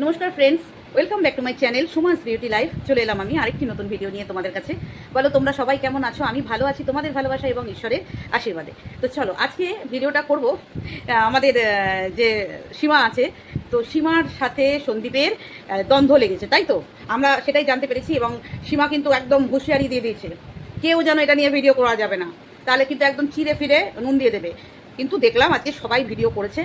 নমস্কার friends welcome back to my channel Sumas beauty life চলে এলাম আমি আরেকটি নতুন ভিডিও নিয়ে তোমাদের কাছে। বলো, তোমরা সবাই কেমন আছো? আমি ভালো আছি, তোমাদের ভালোবাসা এবং ঈশ্বরের আশীর্বাদে। তো চলো, আজকে ভিডিওটা করব আমাদের যে সীমা আছে, তো সীমার সাথে সন্দীপের দ্বন্দ্ব লেগেছে, তাই তো? আমরা সেটাই জানতে পেরেছি এবং সীমা কিন্তু একদম হুঁশিয়ারি দিয়ে দিয়েছে, কেউ যেন এটা নিয়ে ভিডিও করা যাবে না। তাহলে কিন্তু একদম চিরে ফিরে নুন দিয়ে দেবে। কিন্তু দেখলাম আজকে সবাই ভিডিও করেছে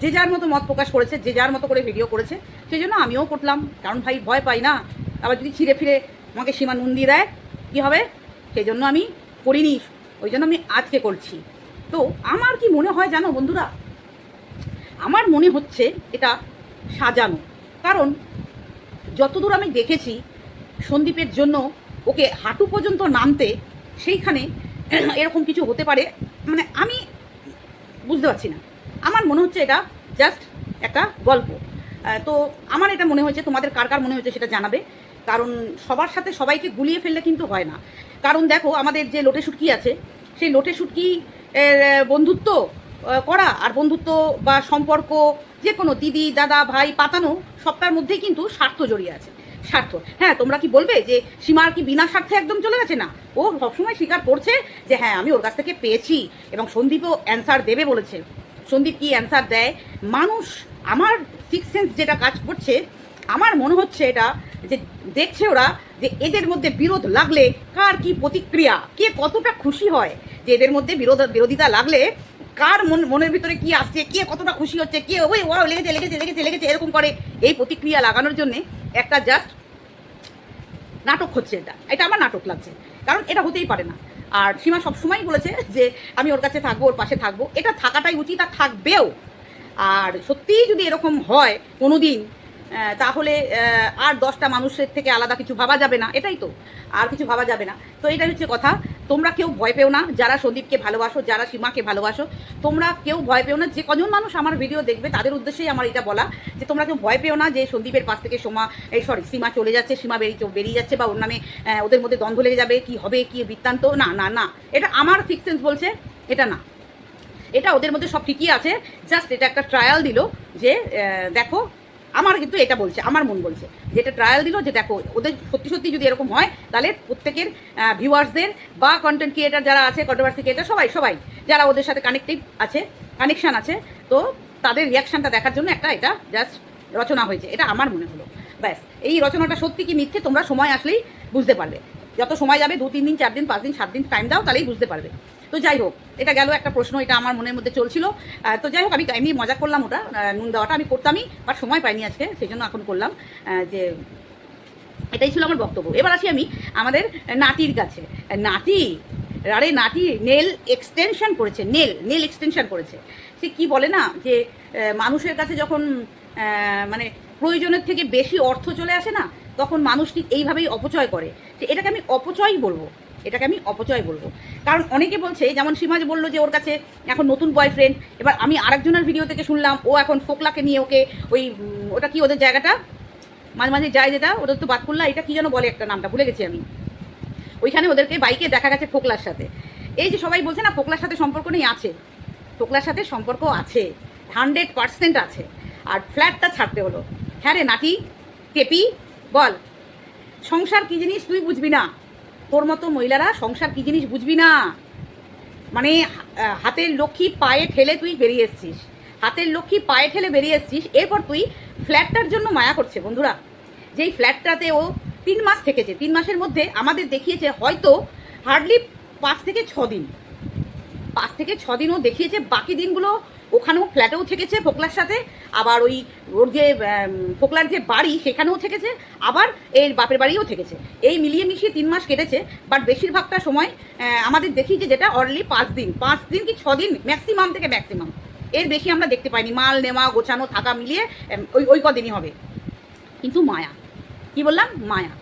যে যার মতো মত প্রকাশ করেছে, যে যার মতো করে ভিডিও করেছে, সেই জন্য আমিও করলাম। কারণ ভাই ভয় পাই না। আবার যদি ছিঁড়ে ফিরে আমাকে সীমা নুন দিয়ে দেয়, কী হবে? সেই জন্য আমি করিনি। ওই জন্য আমি আজকে করছি। তো আমার কি মনে হয় জানো বন্ধুরা? আমার মনে হচ্ছে এটা সাজানো। কারণ যতদূর আমি দেখেছি, সন্দীপের জন্য ওকে হাঁটু পর্যন্ত নামতে সেইখানে এরকম কিছু হতে পারে। মানে আমি বুঝতে পারছি না। আমার মনে হচ্ছে এটা জাস্ট একটা গল্প। তো আমার এটা মনে হয়েছে, তোমাদের কার কার মনে হয়েছে সেটা জানাবে। কারণ সবার সাথে সবাইকে গুলিয়ে ফেললে কিন্তু হয় না। কারণ দেখো, আমাদের যে লোটে শুটকি আছে, সেই লোটে শুটকি বন্ধুত্ব করা আর বন্ধুত্ব বা সম্পর্ক যে কোনো দিদি, দাদা, ভাই, পাতানো, সবটার মধ্যেই কিন্তু স্বার্থ জড়িয়ে আছে। স্বার্থ। হ্যাঁ তোমরা কি বলবে যে সীমার কি বিনা স্বার্থে একদম চলে গেছে? না। ও সবসময় স্বীকার করছে যে হ্যাঁ আমি ওর কাছ থেকে পেয়েছি এবং সন্দীপও অ্যান্সার দেবে বলেছে। সন্দীপ কি অ্যান্সার দেয়? মানুষ আমার সিক্স সেন্স যেটা কাজ করছে, আমার মনে হচ্ছে এটা যে দেখছে ওরা যে এদের মধ্যে বিরোধ লাগলে কার কি প্রতিক্রিয়া, কে কতটা খুশি হয়? যে এদের মধ্যে বিরোধ, বিরোধিতা লাগলে কার মন, মনের ভিতরে কি আসছে, কে কতটা খুশি হচ্ছে, কে ওই ও লেগেছে লেগেছে লেগেছে লেগেছে এরকম করে এই প্রতিক্রিয়া লাগানোর জন্যে একটা জাস্ট নাটক হচ্ছে এটা। এটা আমার নাটক লাগছে। কারণ এটা হতেই পারে না। আর সীমা সবসময়ই বলেছে যে আমি ওর কাছে থাকব, ওর পাশে থাকব। এটা থাকাটাই উচিত আর থাকবেও। আর সত্যিই যদি এরকম হয় কোনো দিন তাহলে আর দশটা মানুষের থেকে আলাদা কিছু ভাবা যাবে না। এটাই তো, আর কিছু ভাবা যাবে না। তো এটাই হচ্ছে কথা। তোমরা কেউ ভয় পেও না। যারা সন্দীপকে ভালোবাসো, যারা সীমাকে ভালোবাসো, তোমরা কেউ ভয় পেও না। যে কজন মানুষ আমার ভিডিও দেখবে, তাদের উদ্দেশ্যেই আমার এটা বলা যে, তোমরা কেউ ভয় পেও না যে, সন্দীপের পাশ থেকে সোমা, এই সরি সীমা চলে যাচ্ছে, সীমা বেরিয়ে বেরিয়ে যাচ্ছে বা ওর নামে ওদের মধ্যে দ্বন্দ্ব লেগে যাবে, কি হবে, কি বৃত্তান্ত, না না না। এটা আমার ফিক্স সেন্স বলছে, এটা না। এটা ওদের মধ্যে সব ঠিকই আছে। জাস্ট এটা একটা ট্রায়াল দিল যে দেখো আমার কিন্তু এটা বলছে, আমার মন বলছে। যে এটা ট্রায়াল দিল, যে দেখো, ওদের সত্যি সত্যি যদি এরকম হয়, তাহলে প্রত্যেকের ভিউয়ার্সদের বা কন্টেন্ট ক্রিয়েটার যারা আছে কন্ট্রোভার্সি ক্রিয়েটার সবাই সবাই, যারা ওদের সাথে কানেক্টিভ আছে কানেকশান আছে, তো তাদের রিয়াকশানটা দেখার জন্য একটা এটা জাস্ট রচনা হয়েছে। এটা আমার মনে হলো। ব্যাস, এই রচনাটা সত্যি কি মিথ্যে, তোমরা সময় আসলেই বুঝতে পারবে। যত সময় যাবে, দু, তিন দিন, চার দিন, পাঁচ দিন, সাত দিন টাইম দাও, তাহলেই বুঝতে পারবে। তো যাই হোক, এটা গেল একটা প্রশ্ন, এটা আমার মনের মধ্যে চলছিল। তো যাই হোক, আমি এমনি মজা করলাম ওটা নুন দেওয়াটা আমি করতামই বাট সময় পাইনি আজকে সেই জন্য এখন করলাম যে এটাই ছিল আমার বক্তব্য। এবার আসি আমি আমাদের নাতির কাছে। নাতি আরে নাতি নেল এক্সটেনশন করেছে, নেল নেল এক্সটেনশন করেছে। সে কি বলে না, যে মানুষের কাছে যখন মানে প্রয়োজনের থেকে বেশি অর্থ চলে আসে না, তখন মানুষ ঠিক এইভাবেই অপচয় করে। যে এটাকে আমি অপচয়ই বলব। এটাকে আমি অপচয় বলব। কারণ অনেকে বলছে, যেমন সীমাজ বলল যে ওর কাছে এখন নতুন বয়ফ্রেন্ড এবার আমি আরেকজনের ভিডিও থেকে শুনলাম, ও এখন ফোকলাকে নিয়ে ওকে ওই ওটা কি ওদের জায়গাটা? মাঝে মাঝে যায় যেটা, ওদের তো বাতকুল্লা, এটা কি যেন বলে একটা নামটা, ভুলে গেছি আমি। ওইখানে ওদেরকে বাইকে দেখা গেছে ফোকলার সাথে। এই যে সবাই বলছে না, ফোকলার সাথে সম্পর্ক নেই, আছে। ফোকলার সাথে সম্পর্ক আছে হান্ড্রেড পার্সেন্ট আছে। আর ফ্ল্যাটটা ছাড়তে হলো। হ্যাঁ রে নাটি টেপি, বল। সংসার কী জিনিস তুই বুঝবি না। তোর মতো মহিলারা সংসার কি জিনিস বুঝবি না? মানে হাতের লক্ষ্মী পায়ে ঠেলে তুই বেরিয়ে এসছিস। হাতের লক্ষ্মী পায়ে ঠেলে বেরিয়ে এসছিস, এরপর তুই ফ্ল্যাটটার জন্য মায়া করছে বন্ধুরা। যেই ফ্ল্যাটটাতে ও তিন মাস থেকেছে, তিন মাসের মধ্যে আমাদের দেখিয়েছে হয়তো হার্ডলি পাঁচ থেকে ছ দিন। পাঁচ থেকে ছ দিনও দেখিয়েছে, বাকি দিনগুলো ওখানেও ফ্ল্যাটেও থেকেছে ফোকলার সাথে, আবার ওই ওর যে ফোকলার যে বাড়ি সেখানেও থেকেছে, আবার এর বাপের বাড়িও থেকেছে। এই মিলিয়ে মিশিয়ে তিন মাস কেটেছে বাট বেশিরভাগটা সময় আমাদের দেখি যে যেটা অনলি পাঁচ দিন। পাঁচ দিন কি ছ দিন? ম্যাক্সিমাম থেকে ম্যাক্সিমাম এর বেশি আমরা দেখতে পাইনি। মাল নেওয়া, গোছানো, থাকা মিলিয়ে ওই ওই কদিনই হবে। কিন্তু মায়া। কি বললাম? মায়া।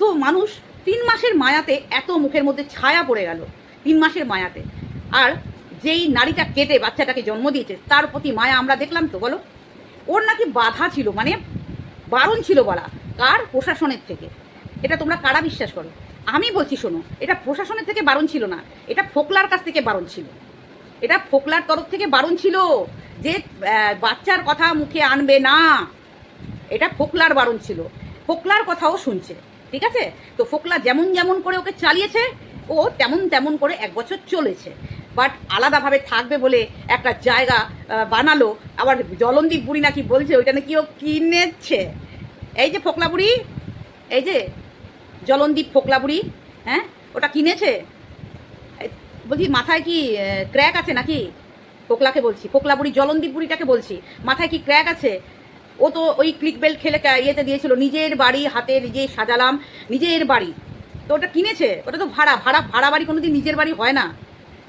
তো মানুষ তিন মাসের মায়াতে এত মুখের মধ্যে ছায়া পড়ে গেল। তিন মাসের মায়াতে। আর যেই নারীটা কেটে বাচ্চাটাকে জন্ম দিয়েছে, তার প্রতি মায়া আমরা দেখলাম তো, বলো? ওর নাকি বাধা ছিল মানে বারণ ছিল বলা, কার? প্রশাসনের থেকে। এটা তোমরা কারা বিশ্বাস করো? আমি বলছি, শোনো, এটা প্রশাসনের থেকে বারণ ছিল না, এটা ফোকলার কাছ থেকে বারণ ছিল। এটা ফোকলার তরফ থেকে বারণ ছিল যে বাচ্চার কথা মুখে আনবে না। এটা ফোকলার বারণ ছিল। ফোকলার কথাও শুনছে, ঠিক আছে? তো ফোকলা যেমন যেমন করে ওকে চালিয়েছে, ও তেমন তেমন করে এক বছর চলেছে। বাট আলাদাভাবে থাকবে বলে একটা জায়গা বানালো। আবার জলন্দীপ বুড়ি নাকি বলছে, ওইটা নাকি ও কিনেছে। এই যে ফোকলা বুড়ি, এই যে জলন্দীপ ফোকলা বুড়ি হ্যাঁ ওটা কিনেছে? বলছি, মাথায় কি ক্র্যাক আছে নাকি? ফোকলাকে বলছি, ফোকলা বুড়ি, জলন্দীপ বুড়িটাকে বলছি, মাথায় কি ক্র্যাক আছে? ও তো ওই ক্লিক বেল্ট খেলে ইয়েতে দিয়েছিল, নিজের বাড়ি হাতে নিজে সাজালাম, নিজের বাড়ি। তো ওটা কিনেছে? ওটা তো ভাড়া ভাড়া ভাড়া বাড়ি কোনোদিন নিজের বাড়ি হয় না।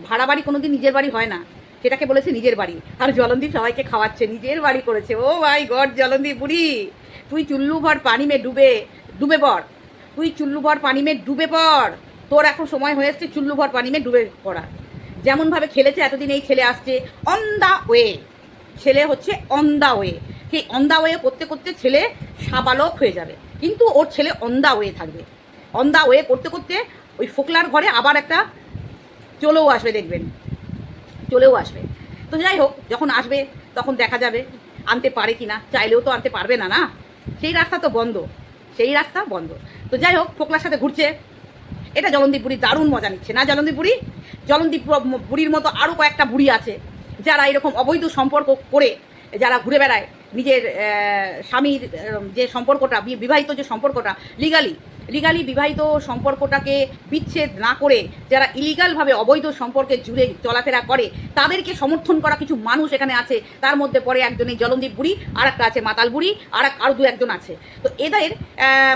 ভাড়া বাড়ি কোনোদিন নিজের বাড়ি হয় না। সেটাকে বলেছে নিজের বাড়ি। আর জলন্দীপ সবাইকে খাওয়াচ্ছে, নিজের বাড়ি করেছে। ও ভাই গড, জলন্দীপ বুড়ি, তুই চুল্লু ভর পানি মে ডুবে ডুবে পড়। তুই চুল্লু ভর পানি মে ডুবে পড়। তোর এখন সময় হয়ে এসছে চুল্লু ভর পানি মে ডুবে পড়ার যেমনভাবে খেলেছে, এতদিন এই ছেলে আসছে। অন দা ওয়ে ছেলে হচ্ছে অন দা ওয়ে সেই অন দা ওয়ে করতে করতে ছেলে সাবালক হয়ে যাবে। কিন্তু ওর ছেলে অন দা ওয়ে থাকবে। অন দা ওয়ে করতে করতে ওই ফোকলার ঘরে আবার একটা চলেও আসবে দেখবেন। চলেও আসবে। তো যাই হোক, যখন আসবে, তখন দেখা যাবে আনতে পারে কি না চাইলেও তো আনতে পারবে না না? সেই রাস্তা তো বন্ধ। সেই রাস্তা বন্ধ। তো যাই হোক, ফোকলার সাথে ঘুরছে। এটা জলন্দীপ বুড়ি দারুণ মজা নিচ্ছে, না জলন্দীপ বুড়ি জলন্দীপ বুড়ির মতো আরও কয়েকটা বুড়ি আছে, যারা এরকম অবৈধ সম্পর্ক করে, যারা ঘুরে বেড়ায়। নিজের স্বামীর যে সম্পর্কটা বিবাহিত যে সম্পর্কটা লিগালি লিগালি বিবাহিত সম্পর্কটাকে বিচ্ছেদ না করে যারা ইলিগালভাবে অবৈধ সম্পর্কে জুড়ে চলাফেরা করে, তাদেরকে সমর্থন করা কিছু মানুষ এখানে আছে। তার মধ্যে পরে একজন এই জলন্দীপ বুড়ি আর একটা আছে মাতাল বুড়ি আর এক আরও দু একজন আছে। তো এদের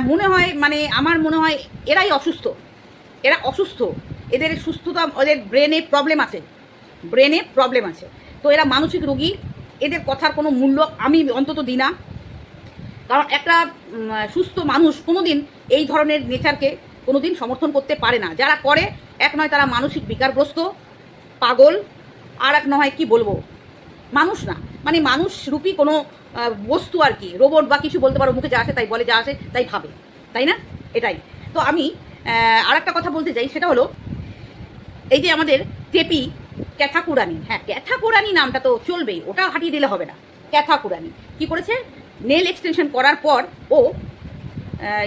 মনে হয় মানে আমার মনে হয় এরাই অসুস্থ। এরা অসুস্থ। এদের সুস্থতা, ওদের ব্রেনে প্রবলেম আছে। ব্রেনে প্রবলেম আছে। তো এরা মানসিক রোগী। এদের কথার কোনো মূল্য আমি অন্তত দিই না। কারণ একটা সুস্থ মানুষ কোনোদিন এই ধরনের নেচারকে কোনোদিন সমর্থন করতে পারে না। যারা করে, এক নয় তারা মানসিক বিকারগ্রস্ত, পাগল, আর এক নয় কি বলব? মানুষ না। মানে মানুষ রূপী কোনো বস্তু আর কি, রোবট বা কিছু বলতে পারো, মুখে যা আসে তাই বলে, যা আসে তাই ভাবে। তাই না? এটাই। তো আমি আর একটা কথা বলতে চাই, সেটা হলো, এই যে আমাদের টেপি ক্যাথাকুরানি। হ্যাঁ ক্যাথাকুরানি নামটা তো চলবেই, ওটা হাঁটিয়ে দিলে হবে না। ক্যাথাকুরানি। কি করেছে? নেল এক্সটেনশন করার পর ও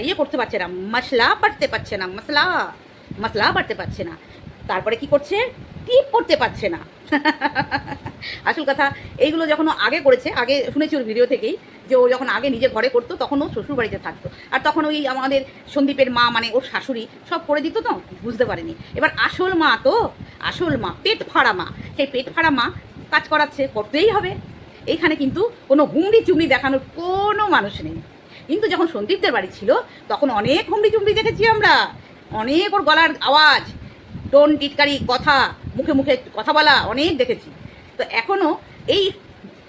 ইয়ে করতে পারছে না, মশলা বাড়তে পারছে না, মশলা মশলা বাড়তে পারছে না। তারপরে কি করছে? টিপ করতে পারছে না। আসল কথা, এইগুলো যখন আগে করেছে, আগে শুনেছি ওর ভিডিও থেকেই, যে ও যখন আগে নিজে ঘরে করতো, তখন ও শ্বশুর বাড়িতে থাকতো। আর তখন ওই আমাদের সন্দীপের মা মানে ওর শাশুড়ি, সব করে দিত তো? বুঝতে পারেনি। এবার আসল মা তো, আসল মা, পেট ফাড়া মা। সেই পেট ফাড়া মা কাজ করাচ্ছে, করতেই হবে। এইখানে কিন্তু কোনো হুমড়ি চুমড়ি দেখানোর কোনো মানুষ নেই। কিন্তু যখন সন্দীপদের বাড়ি ছিল তখন অনেক হুমড়ি চুমড়ি দেখেছি আমরা। অনেক ওর গলার আওয়াজ টোন টিটকারি কথা মুখে মুখে কথা বলা অনেক দেখেছি। তো এখনও এই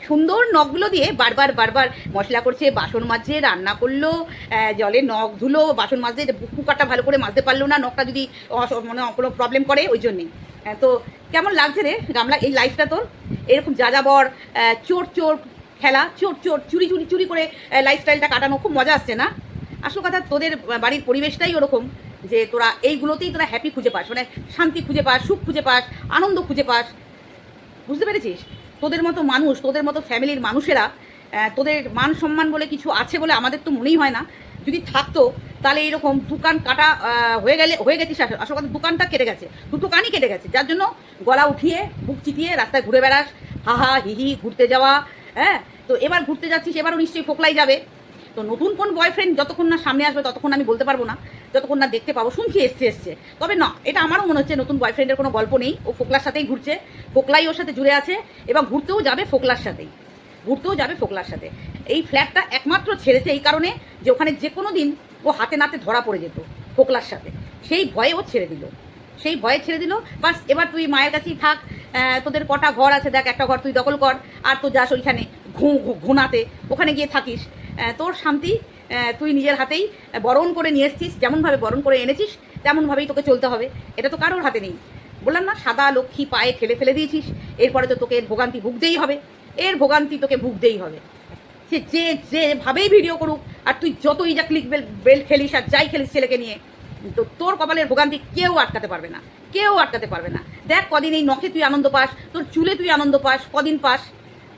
সুন্দর নখগুলো দিয়ে বারবার বারবার মশলা করছে বাসন মাজছে রান্না করল জলে নখ ধুলো বাসন মাজতে কুকারটা ভালো করে মাজতে পারল না নখটা যদি মানে কোনো প্রবলেম করে ওই জন্যেই আহ, তো কেমন লাগছে রে গামলা? এই লাইফটা তোর? এরকম যাযাবর চোর চোর খেলা, চোর চোর, চুরি চুরি চুরি করে লাইফস্টাইলটা কাটানো খুব মজা আসছে না? আসল কথা তোদের বাড়ির পরিবেশটাই ওরকম, যে তোরা এইগুলোতেই তোরা হ্যাপি খুঁজে পাস মানে শান্তি খুঁজে পাস, সুখ খুঁজে পাস, আনন্দ খুঁজে পাস। বুঝতে পেরেছিস? তোদের মতো মানুষ, তোদের মতো ফ্যামিলির মানুষেরা তোদের মান সম্মান বলে কিছু আছে বলে আমাদের তো মনেই হয় না। যদি থাকতো তাহলে এরকম দোকান কাটা হয়ে গেলে, হয়ে গেছিস আসল কথা দোকানটা কেটে গেছে। দুটো কানই কেটে গেছে, যার জন্য গলা উঠিয়ে, বুক চিটিয়ে রাস্তায় ঘুরে বেড়াস। হাহা হা, হি হি, ঘুরতে যাওয়া হ্যাঁ? তো এবার ঘুরতে যাচ্ছিস, এবারও নিশ্চয়ই ফোকলাই যাবে। তো নতুন কোন বয়ফ্রেন্ড যতক্ষণ না সামনে আসবে, ততক্ষণ আমি বলতে পারব না। যতক্ষণ না দেখতে পাবো, শুনছি এসছে এসছে। তবে না, এটা আমারও মনে হচ্ছে নতুন বয়ফ্রেন্ডের কোনো গল্প নেই। ও ফোকলার সাথেই ঘুরছে। ফোকলাই ওর সাথে জুড়ে আছে, এবং ঘুরতেও যাবে ফোকলার সাথেই। ঘুরতেও যাবে ফোকলার সাথে। এই ফ্ল্যাটটা একমাত্র ছেড়েছে এই কারণে যে ওখানে যে কোনো দিন ও হাতে নাতে ধরা পড়ে যেত ফোকলার সাথে। সেই ভয়ে ও ছেড়ে দিল। সেই ভয়ে ছেড়ে দিল, বাস এবার তুই মায়ের কাছেই থাক তোদের কটা ঘর আছে, দেখ একটা ঘর তুই দখল কর, আর তো যাস ওইখানে ঘু ঘুনাতে, ওখানে গিয়ে থাকিস। তোর শান্তি তুই নিজের হাতেই বরণ করে নিয়ে এসছিস, যেমনভাবে বরণ করে এনেছিস, তেমনভাবেই তোকে চলতে হবে। এটা তো কারোর হাতে নেই। বললাম, না, সাদা লক্ষ্মী পায়ে ঠেলে ফেলে দিয়েছিস, এরপরে তো তোকে ভোগান্তি ভুগতেই হবে। এর ভোগান্তি তোকে ভুগতেই হবে। সে যে যেভাবেই ভিডিও করুক, আর তুই যতই যা ক্লিক বেল বেল খেলিস আর যাই খেলিস ছেলেকে নিয়ে, তো তোর কপালের ভোগান্তি কেউ আটকাতে পারবে না, কেউ আটকাতে পারবে না। দেখ কদিন এই নখে তুই আনন্দ পাস, তোর চুলে তুই আনন্দ পাস, কদিন পাস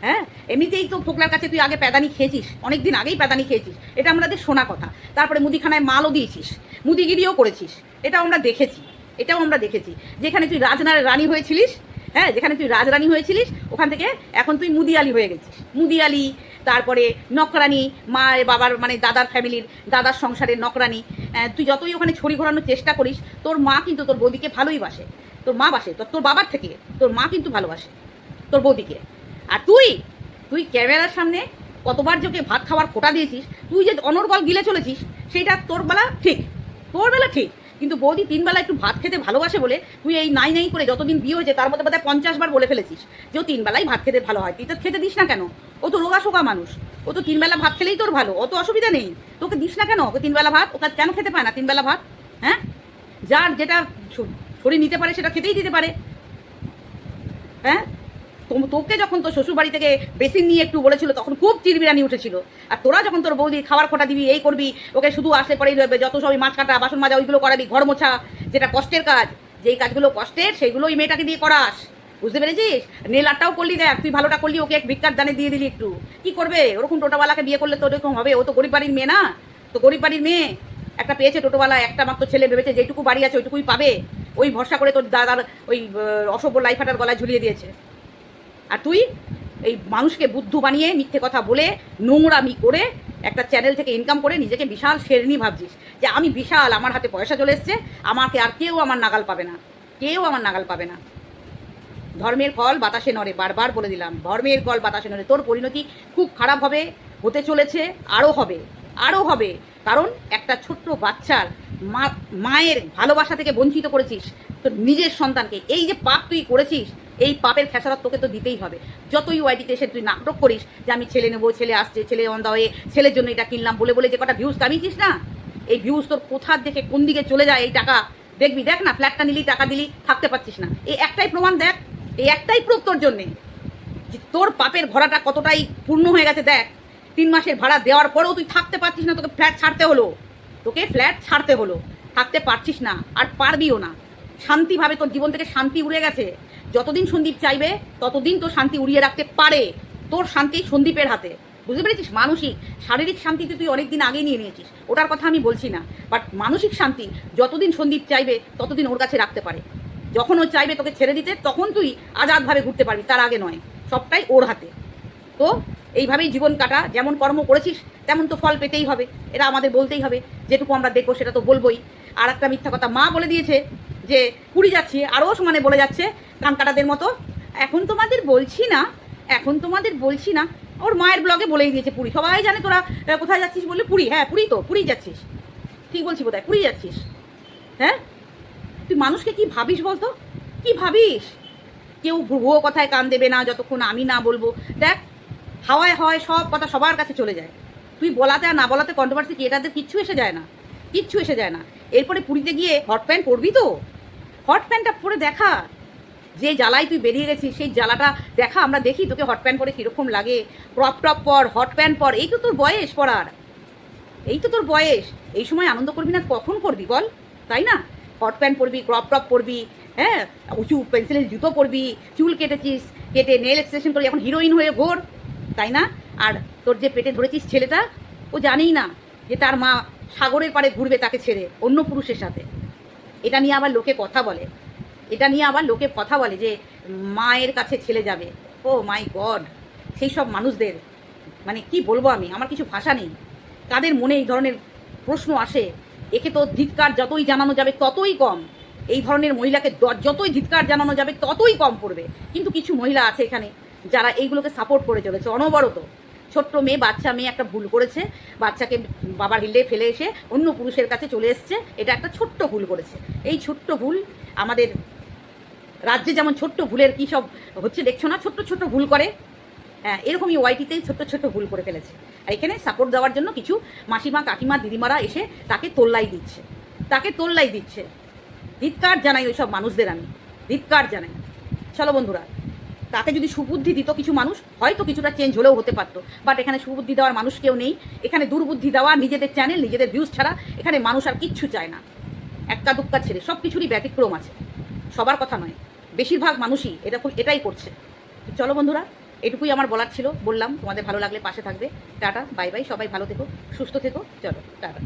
হ্যাঁ? এমনিতেই তো ফোকলার কাছে তুই আগে প্যাদানি খেয়েছিস অনেক দিন আগেই প্যাদানি খেয়েছিস, এটা আমাদের শোনা কথা। তারপরে মুদিখানায় মালও দিয়েছিস, মুদিগিরিও করেছিস, এটাও আমরা দেখেছি, এটাও আমরা দেখেছি। যেখানে তুই রাজনার রানী হয়েছিলিস হ্যাঁ যেখানে তুই রাজরানী হয়েছিলিস, ওখান থেকে এখন তুই মুদিয়ালি হয়ে গেছিস। মুদিয়ালি, তারপরে নকরানি, মা বাবার মানে দাদার ফ্যামিলির, দাদার সংসারের নকরানি। তুই যতই ওখানে ছড়ি ঘোরানোর চেষ্টা করিস, তোর মা কিন্তু তোর বৌদিকে ভালোই বাসে। তোর মা বাসে, তোর তোর বাবার থেকে তোর মা কিন্তু ভালোবাসে, তোর বৌদিকে। আর তুই তুই ক্যামেরার সামনে কতবার যোকে ভাত খাওয়ার খোটা দিয়েছিস, তুই যে অনর্গল গিলে চলেছিস সেইটা তোর বেলা ঠিক, তোর বেলা ঠিক। কিন্তু বৌদি তিন বেলা একটু ভাত খেতে ভালোবাসে বলে তুই এই নাই নাই করে যতদিন বিয়ে হয়েছে তার মধ্যে বোধহয় পঞ্চাশ বার বলে ফেলেছিস যে ও তিন বেলায় ভাত খেতে ভালো হয়। তুই তো খেতে দিস না কেন? ও তো রোগা শোকা মানুষ। ও তো তিন বেলা ভাত খেলেই তোর ভালো। অত অসুবিধা নেই। তোকে দিস না কেন? ওকে তিন বেলা ভাত? ওকে কেন খেতে পায় না তিন বেলা ভাত? হ্যাঁ? যার যেটা শরীর নিতে পারে সেটা খেতেই দিতে পারে। হ্যাঁ? তোকে যখন তোর শ্বশুর বাড়ি থেকে বেসিন নিয়ে একটু বলেছিল, তখন খুব চিরবিরানি উঠেছিল। আর তোরা যখন তোর বৌদি খাবার খোটা দিবি, এই করবি, ওকে শুধু আসলে পরেই রইবে যত সবই মাছ কাটা, বাসন মাজা, ওইগুলো করাবি, ঘর মোছা, যেটা কষ্টের কাজ, যেই কাজগুলো কষ্টের সেইগুলো ওই মেয়েটাকে দিয়ে করাস। বুঝতে পেরেছিস? নেল আটটাও করলি দেখ, তুই ভালোটা করলি, ওকে এক ভিক্ষার দানে দিয়ে দিলি একটু। কি করবে? ওরকম টোটোওয়ালাকে বিয়ে করলে তো ওরকম হবে। ও তো গরিব বাড়ির মেয়ে না? তো গরিব বাড়ির মেয়ে? একটা পেয়েছে টোটোওয়ালা, একটা মাত্র ছেলে ভেবেছে, যেটুকু বাড়ি আছে ওইটুকুই পাবে। ওই ভরসা করে তোর দাদার ওই অসভ্য লাইফাটার গলায় ঝুলিয়ে দিয়েছে। আর তুই এই মানুষকে বুদ্ধ বানিয়ে মিথ্যে কথা বলে নোংরামি করে একটা চ্যানেল থেকে ইনকাম করে নিজেকে বিশাল শেরনি ভাবছিস যে আমি বিশাল, আমার হাতে পয়সা চলে এসছে, আমাকে আর কেউ আমার নাগাল পাবে না। কেউ আমার নাগাল পাবে না। ধর্মের ফল বাতাসে নড়ে, বারবার বলে দিলাম, ধর্মের ফল বাতাসে নড়ে। তোর পরিণতি খুব খারাপ হবে, হতে চলেছে আরও হবে আরও হবে। কারণ একটা ছোট্ট বাচ্চার মা, মায়ের ভালোবাসা থেকে বঞ্চিত করেছিস, তোর নিজের সন্তানকে। এই যে পাপ তুই করেছিস এই পাপের খেসারত তোকে তো দিতেই হবে। যতই ওয়াইডিতে এসে তুই নাটক করিস যে আমি ছেলে নেব, ছেলে আসছে, ছেলে অন হয়ে ছেলের জন্য এটা কিনলাম, বলে বলে যে কটা ভিউজ কামিয়েছিস না? এই ভিউজ তোর কোথার দেখে কোন দিকে চলে যায় এই টাকা? দেখবি, দেখ না ফ্ল্যাটটা নিলি, টাকা দিলি, থাকতে পারছিস না। এই একটাই প্রমাণ দেখ, এই একটাই প্রুফ তোর জন্যে যে তোর পাপের ভরাটা কতটাই পূর্ণ হয়ে গেছে দেখ। তিন মাসের ভাড়া দেওয়ার পরেও তুই থাকতে পারছিস না, তোকে ফ্ল্যাট ছাড়তে হলো। তোকে ফ্ল্যাট ছাড়তে হলো। থাকতে পারছিস না, আর পারবিও না। শান্তিভাবে তোর জীবন থেকে শান্তি উড়ে গেছে। যতদিন সন্দীপ চাইবে, ততদিন তোর শান্তি উড়িয়ে রাখতে পারে। তোর শান্তি সন্দীপের হাতে। বুঝতে পেরেছিস? মানসিক, শারীরিক শান্তিতে তুই অনেক দিন আগে নিয়ে নিয়েছিস। ওটার কথা আমি বলছি না। বাট মানসিক শান্তি যতদিন সন্দীপ চাইবে, ততদিন ওর কাছে রাখতে পারে। যখন ও চাইবে তোকে ছেড়ে দিতে, তখন তুই আজাদভাবে ঘুরতে পারবি। তার আগে নয়। সবটাই ওর হাতে। তো এইভাবেই জীবন কাটা। যেমন কর্ম করেছিস, তেমন তো ফল পেতেই হবে। এটা আমাদের বলতেই হবে। যেটুকু আমরা দেখব, সেটা তো বলবোই। আর একটা মিথ্যা কথা মা বলে দিয়েছে যে, পুরী যাচ্ছি। আরও সমানে বলে যাচ্ছে কান কাটাদের মতো। এখন তোমাদের বলছি না, এখন তোমাদের বলছি না, ওর মায়ের ব্লগে বলেই দিয়েছে পুরী। সবাই জানে তোরা কোথায় যাচ্ছিস বললে পুরী। হ্যাঁ পুরী তো পুরী যাচ্ছিস। ঠিক বলছি বোধহয় পুরী যাচ্ছিস। হ্যাঁ? তুই মানুষকে কি ভাবিস বলতো? কি ভাবিস? কেউ ভুয়ো কথায় কান দেবে না, যতক্ষণ আমি না বলব। দেখ, হাওয়ায় হাওয়ায় সব কথা সবার কাছে চলে যায়। তুই বলাতে আর না বলাতে কন্ট্রোভার্সি কি এটাতে কিচ্ছু এসে যায় না। কিচ্ছু এসে যায় না। এরপরে পুরীতে গিয়ে হট প্যান্ট পরবি তো? হট প্যান্টটা পরে দেখা। যে জ্বালায় তুই বেরিয়ে গেছিস, সেই জ্বালাটা দেখা, আমরা দেখি তোকে হট প্যান্ট পরে কীরকম লাগে। ক্রপ টপ পর হট প্যান্ট পর, এই তো তোর বয়স পড়ার। এই তো তোর বয়স। এই সময় আনন্দ করবি না, কখন করবি বল? তাই না? হট প্যান্ট পরবি ক্রপ টপ পরবি হ্যাঁ? উঁচু পেন্সিলের জুতো পরবি, চুল কেটেছিস, কেটে নেল এক্সটেনশন করবি, এখন হিরোইন হয়ে ঘোর, তাই না? আর তোর যে পেটে ধরেছিস ছেলেটা, ও জানেই না যে তার মা সাগরের পাড়ে ঘুরবে তাকে ছেড়ে, অন্য পুরুষের সাথে। এটা নিয়ে আবার লোকে কথা বলে। এটা নিয়ে আবার লোকে কথা বলে যে, মায়ের কাছে ছেলে যাবে। ও মাই গড, সেই সব মানুষদের। মানে কি বলব আমি? আমার কিছু ভাষা নেই। তাদের মনে এই ধরনের প্রশ্ন আসে। একে তো ধিৎকার যতই জানানো যাবে ততই কম। এই ধরনের মহিলাকে যতই ধিৎকার জানানো যাবে ততই কম পড়বে। কিন্তু কিছু মহিলা আছে এখানে যারা এইগুলোকে সাপোর্ট করে চলেছে, অনবরত। ছোট্ট মেয়ে, বাচ্চা মেয়ে একটা ভুল করেছে। বাচ্চাকে বাবার হিলে ফেলে এসে অন্য পুরুষের কাছে চলে এসছে। এটা একটা ছোট্ট ভুল করেছে। এই ছোট্ট ভুল আমাদের রাজ্যে যেমন ছোট্ট ভুলের কী সব হচ্ছে, দেখছ না? ছোট্ট ছোট্ট ভুল করে। হ্যাঁ এরকমই ওয়াইটিতেই ছোট্ট ছোট্ট ভুল করে ফেলেছে। আর এখানে সাপোর্ট দেওয়ার জন্য কিছু মাসিমা, কাকিমা, দিদিমারা এসে তাকে তোল্লাই দিচ্ছে। তাকে তোল্লাই দিচ্ছে। ধিৎকার জানাই ওই সব মানুষদের আমি। ধিৎকার জানাই। চলো বন্ধুরা, তাকে যদি সুবুদ্ধি দিত কিছু মানুষ, হয়তো কিছুটা চেঞ্জ হলেও হতে পারতো। বাট এখানে সুবুদ্ধি দেওয়ার মানুষ কেউ নেই। এখানে দুর্বুদ্ধি দেওয়া, নিজেদের চ্যানেল নিজেদের ভিউজ ছাড়া এখানে মানুষ আর কিচ্ছু চায় না। এক্কা দুক্কা ছেড়ে সব কিছুরই ব্যতিক্রম আছে। সবার কথা নয়। বেশিরভাগ মানুষই এটা এটাই করছে। চলো বন্ধুরা, এটুকুই আমার বলার ছিল। বললাম, তোমাদের ভালো লাগলে পাশে থাকবে। টাটা, বাই বাই, সবাই ভালো থেকো, সুস্থ থেকো। চলো, টাটা।